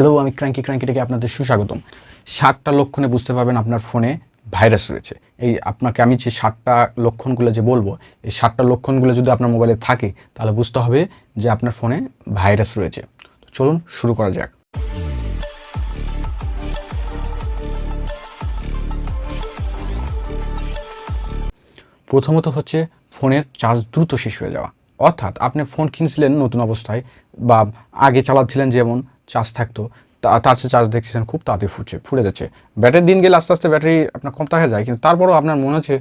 Hello আমি cranky cranky থেকে আপনাদের সুস্বাগতম। ষাটটা লক্ষণে বুঝতে পারবেন আপনার ফোনে ভাইরাস রয়েছে। এই আপনাকে আমি যে ষাটটা লক্ষণগুলো যে বলব, এই ষাটটা লক্ষণগুলো যদি আপনার মোবাইলে থাকে, তাহলে বুঝতে হবে যে আপনার ফোনে ভাইরাস রয়েছে। তো চলুন শুরু করা যাক। প্রথমত হচ্ছে ফোনের চার্জ দ্রুত শেষ হয়ে যাওয়া। অর্থাৎ আপনি ফোন কিনছিলেন নতুন অবস্থায় বা আগে চালাচ্ছিলেন যেমন চার্জ থাকতো তার চেয়ে চার্জ দেখছেন খুব তাড়াতাড়ি ফুটছে, ফুটে যাচ্ছে। ব্যাটারি দিন গেলে আস্তে আস্তে ব্যাটারি আপনার কম হয়ে যায়, কিন্তু তারপরেও আপনার মনে হচ্ছে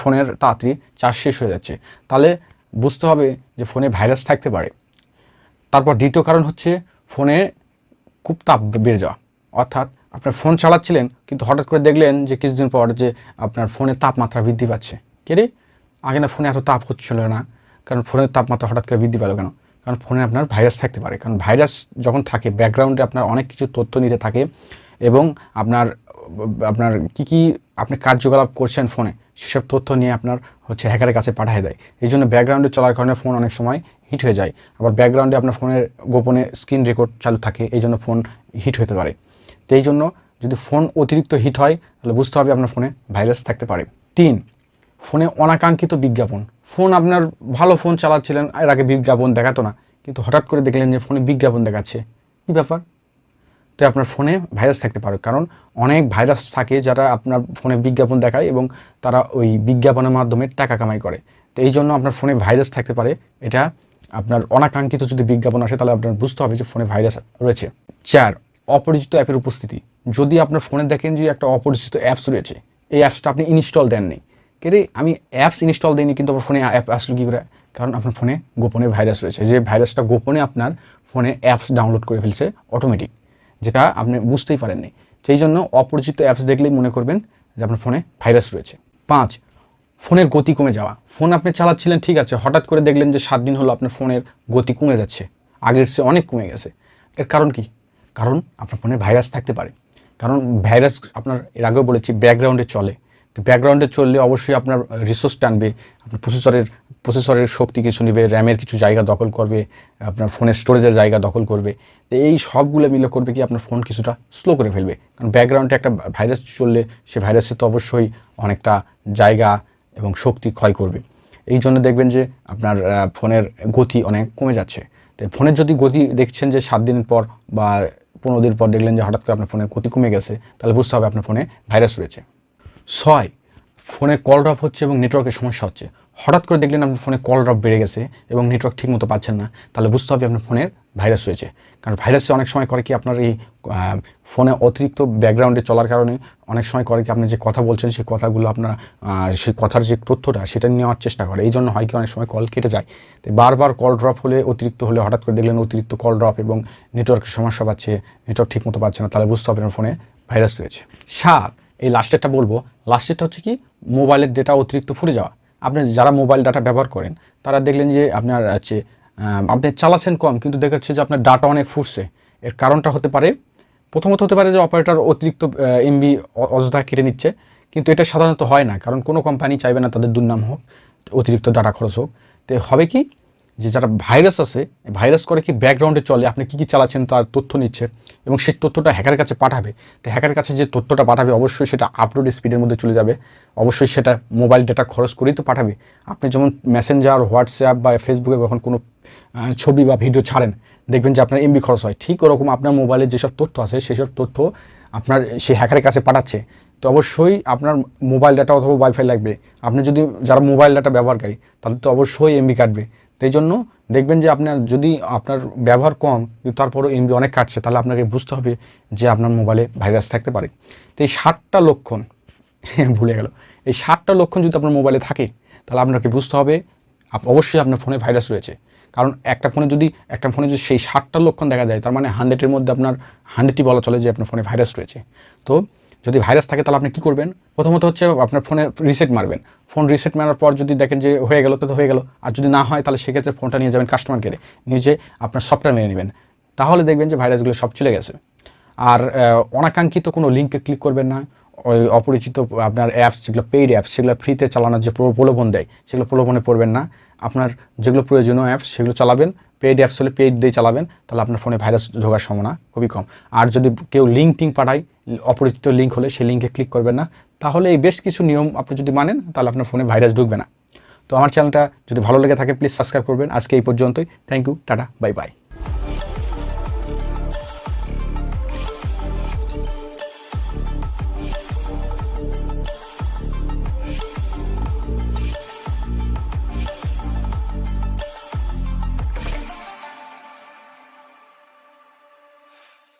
ফোনের তাড়াতাড়ি চার্জ শেষ হয়ে যাচ্ছে। তাহলে বুঝতে হবে যে ফোনে ভাইরাস থাকতে পারে। তারপর দ্বিতীয় কারণ হচ্ছে ফোনে খুব তাপ বেড়ে যাওয়া। অর্থাৎ আপনার ফোন চালাচ্ছিলেন, কিন্তু হঠাৎ করে দেখলেন যে কিছুদিন পর যে আপনার ফোনের তাপমাত্রা বৃদ্ধি পাচ্ছে। কে রে? আগে না ফোনে এত তাপ হচ্ছিল না, কারণ ফোনের তাপমাত্রা হঠাৎ করে বৃদ্ধি পেল কেন? কারণ ফোনে আপনার ভাইরাস থাকতে পারে। কারণ ভাইরাস যখন থাকে ব্যাকগ্রাউন্ডে আপনার অনেক কিছু তথ্য নিতে থাকে এবং আপনার আপনার কি কি আপনি কার্যকলাপ করছেন ফোনে, সেসব তথ্য নিয়ে আপনার হচ্ছে হ্যাকারের কাছে পাঠিয়ে দেয়। এই জন্য ব্যাকগ্রাউন্ডে চলার কারণে ফোন অনেক সময় হিট হয়ে যায়। আবার ব্যাকগ্রাউন্ডে আপনার ফোনের গোপনে স্ক্রিন রেকর্ড চালু থাকে, এই জন্য ফোন হিট হতে পারে। তো এই জন্য যদি ফোন অতিরিক্ত হিট হয়, তাহলে বুঝতে হবে আপনার ফোনে ভাইরাস থাকতে পারে। তিন ফোনে অনাকাঙ্ক্ষিত বিজ্ঞাপন। ফোন আপনার ভালো ফোন চালাচ্ছিলেন, এর আগে বিজ্ঞাপন দেখাতো না। কিন্তু হঠাৎ করে দেখলেন যে ফোনে বিজ্ঞাপন দেখাচ্ছে। কী ব্যাপার? তো আপনার ফোনে ভাইরাস থাকতে পারে, কারণ অনেক ভাইরাস থাকে যারা আপনার ফোনে বিজ্ঞাপন দেখায় এবং তারা ওই বিজ্ঞাপনের মাধ্যমে টাকা কামাই করে। তো এই জন্য আপনার ফোনে ভাইরাস থাকতে পারে। এটা আপনার অনাকাঙ্ক্ষিত যদি বিজ্ঞাপন আসে, তাহলে আপনার বুঝতে হবে যে ফোনে ভাইরাস রয়েছে। চার, অপরিচিত অ্যাপের উপস্থিতি। যদি আপনার ফোনে দেখেন যে একটা অপরিচিত অ্যাপস রয়েছে, এই অ্যাপসটা আপনি ইনস্টল দেননি কেরে আমি অ্যাপস ইনস্টল দিইনি, কিন্তু আমার ফোনে অ্যাপ আসলো কী করে? কারণ আপনার ফোনে গোপনে ভাইরাস রয়েছে। যে ভাইরাসটা গোপনে আপনার ফোনে অ্যাপস ডাউনলোড করে ফেলছে অটোমেটিক যেটা আপনি বুঝতেই পারেননি। সেই জন্য অপরিচিত অ্যাপস দেখলেই মনে করবেন যে আপনার ফোনে ভাইরাস রয়েছে। পাঁচ ফোনের গতি কমে যাওয়া। ফোন আপনি চালাচ্ছিলেন, ঠিক আছে, হঠাৎ করে দেখলেন যে সাত দিন হলো আপনার ফোনের গতি কমে যাচ্ছে। আগের চেয়ে অনেক কমে গেছে। এর কারণ কি? কারণ আপনার ফোনে ভাইরাস থাকতে পারে। কারণ ভাইরাস আপনার, এর আগেও বলেছি ব্যাকগ্রাউন্ডে চলে। তো ব্যাকগ্রাউন্ডে চললে অবশ্যই আপনার রিসোর্স টানবে, আপনার প্রসেসরের প্রসেসরের শক্তি কিছু নেবে র্যামের কিছু জায়গা দখল করবে, আপনার ফোনের স্টোরেজের জায়গা দখল করবে। তো এই সবগুলো মিলে করবে কি আপনার ফোন কিছুটা স্লো করে ফেলবে। কারণ ব্যাকগ্রাউন্ডে একটা ভাইরাস চললে সে ভাইরাসে তো অবশ্যই অনেকটা জায়গা এবং শক্তি ক্ষয় করবে। এই জন্য দেখবেন যে আপনার ফোনের গতি অনেক কমে যাচ্ছে। তো ফোনের যদি গতি দেখছেন যে সাত দিন পর বা পনেরো দিন পর দেখলেন যে হঠাৎ করে আপনার ফোনের গতি কমে গেছে, তাহলে বুঝতে হবে আপনার ফোনে ভাইরাস রয়েছে। ছয়, ফোনে কল ড্রপ হচ্ছে এবং নেটওয়ার্কের সমস্যা হচ্ছে। হঠাৎ করে দেখলেন আপনার ফোনে কল ড্রপ বেড়ে গেছে এবং নেটওয়ার্ক ঠিকমতো পাচ্ছেন না। তাহলে বুঝতে হবে আপনার ফোনের ভাইরাস হয়েছে কারণ ভাইরাসে অনেক সময় করে কি আপনার এই ফোনে অতিরিক্ত ব্যাকগ্রাউন্ডে চলার কারণে অনেক সময় করে কি আপনি যে কথা বলছেন, সেই কথাগুলো আপনার সেই কথার যে তথ্যটা সেটা নেওয়ার চেষ্টা করে। এই জন্য হয় কি অনেক সময় কল কেটে যায়। তো বারবার কল ড্রপ হলে, অতিরিক্ত হলে, হঠাৎ করে দেখলেন অতিরিক্ত কল ড্রপ এবং নেটওয়ার্কের সমস্যা পাচ্ছে নেটওয়ার্ক ঠিকমতো পাচ্ছে না, তাহলে বুঝতে হবে আপনার ফোনে ভাইরাস রয়েছে। সাত এই লাস্টেরটা বলব। লাস্টেরটা হচ্ছে কি মোবাইলের ডেটা অতিরিক্ত ফুটে যাওয়া। আপনি যারা মোবাইল ডাটা ব্যবহার করেন, তারা দেখলেন যে আপনার হচ্ছে আপনি চালাচ্ছেন কম, কিন্তু দেখা যাচ্ছে যে আপনার ডাটা অনেক ফুটছে। এর কারণটা হতে পারে, প্রথমত হতে পারে যে অপারেটর অতিরিক্ত এমবি অযথা কেটে নিচ্ছে। কিন্তু এটা সাধারণত হয় না, কারণ কোনো কোম্পানি চাইবে না তাদের দুর্নাম হোক, অতিরিক্ত ডাটা খরচ হোক। তো হবে কি যে যারা ভাইরাস আছে ভাইরাস করে কি ব্যাকগ্রাউন্ডে চলে, আপনি কী কী চালাচ্ছেন, তার তথ্য নিচ্ছে এবং সেই তথ্যটা হ্যাকারের কাছে পাঠাবে। তো হ্যাকারের কাছে যে তথ্যটা পাঠাবে, অবশ্যই সেটা আপলোড স্পিডের মধ্যে চলে যাবে। অবশ্যই সেটা মোবাইল ডেটা খরচ করেই তো পাঠাবে। আপনি যেমন মেসেঞ্জার হোয়াটসঅ্যাপ বা ফেসবুকে যখন কোনো ছবি বা ভিডিও ছাড়েন, দেখবেন যে আপনার এমবি খরচ হয়। ঠিক ওরকম আপনার মোবাইলে যেসব তথ্য আছে, সেসব তথ্য আপনার সেই হ্যাকারের কাছে পাঠাচ্ছে। তো অবশ্যই আপনার মোবাইল ডাটা অথবা ওয়াইফাই লাগবে। আপনি যদি, যারা মোবাইল ডাটা ব্যবহারকারী, তাদের তো অবশ্যই এমবি কাটবে। তো এই জন্য দেখবেন যে আপনার যদি আপনার ব্যবহার কম, তারপরও এমবি অনেক কাটছে, তাহলে আপনাকে বুঝতে হবে যে আপনার মোবাইলে ভাইরাস থাকতে পারে। তো এই ষাটটা লক্ষণ, ভুলে গেল, এই ষাটটা লক্ষণ যদি আপনার মোবাইলে থাকে, তাহলে আপনাকে বুঝতে হবে অবশ্যই আপনার ফোনে ভাইরাস রয়েছে। কারণ একটা ফোনে যদি, একটা ফোনে যদি সেই ষাটটা লক্ষণ দেখা যায় তার মানে হান্ড্রেডের মধ্যে আপনার হান্ড্রেডটি বলা চলে যে আপনার ফোনে ভাইরাস রয়েছে। তো যদি ভাইরাস থাকে, তাহলে আপনি কী করবেন? প্রথমত হচ্ছে আপনার ফোনে রিসেট মারবেন। ফোন রিসেট মারার পর যদি দেখেন যে হয়ে গেল তো হয়ে গেল। আর যদি না হয়, তাহলে সেক্ষেত্রে ফোনটা নিয়ে যাবেন কাস্টমার কেয়ারে নিজে আপনার সফটওয়্যার মেনে নেবেন। তাহলে দেখবেন যে ভাইরাসগুলো সব চলে গেছে। আর অনাকাঙ্ক্ষিত কোনো লিঙ্কে ক্লিক করবেন না। ওই অপরিচিত আপনার অ্যাপস যেগুলো পেইড অ্যাপস সেগুলো ফ্রিতে চালানোর যে প্র- প্রলোভন দেয়, সেগুলো প্রলোভনে পড়বেন না। আপনার যেগুলো প্রয়োজনীয় অ্যাপস সেগুলো চালাবেন পেইড অ্যাপস হলে পেইড দিয়ে চালাবেন, তাহলে আপনার ফোনে ভাইরাস ঢোকার সম্ভাবনা খুবই কম। আর যদি কেউ লিঙ্ক টিঙ্ক পাঠায়, অপরিচিত লিঙ্ক হলে সেই লিঙ্কে ক্লিক করবেন না, তাহলে এই বেশ কিছু নিয়ম আপনি যদি মানেন, তাহলে আপনার ফোনে ভাইরাস ঢুকবে না। তো আমার চ্যানেলটা যদি ভালো লেগে থাকে প্লিজ সাবস্ক্রাইব করবেন। আজকে এই পর্যন্তই। Thank you tata bye bye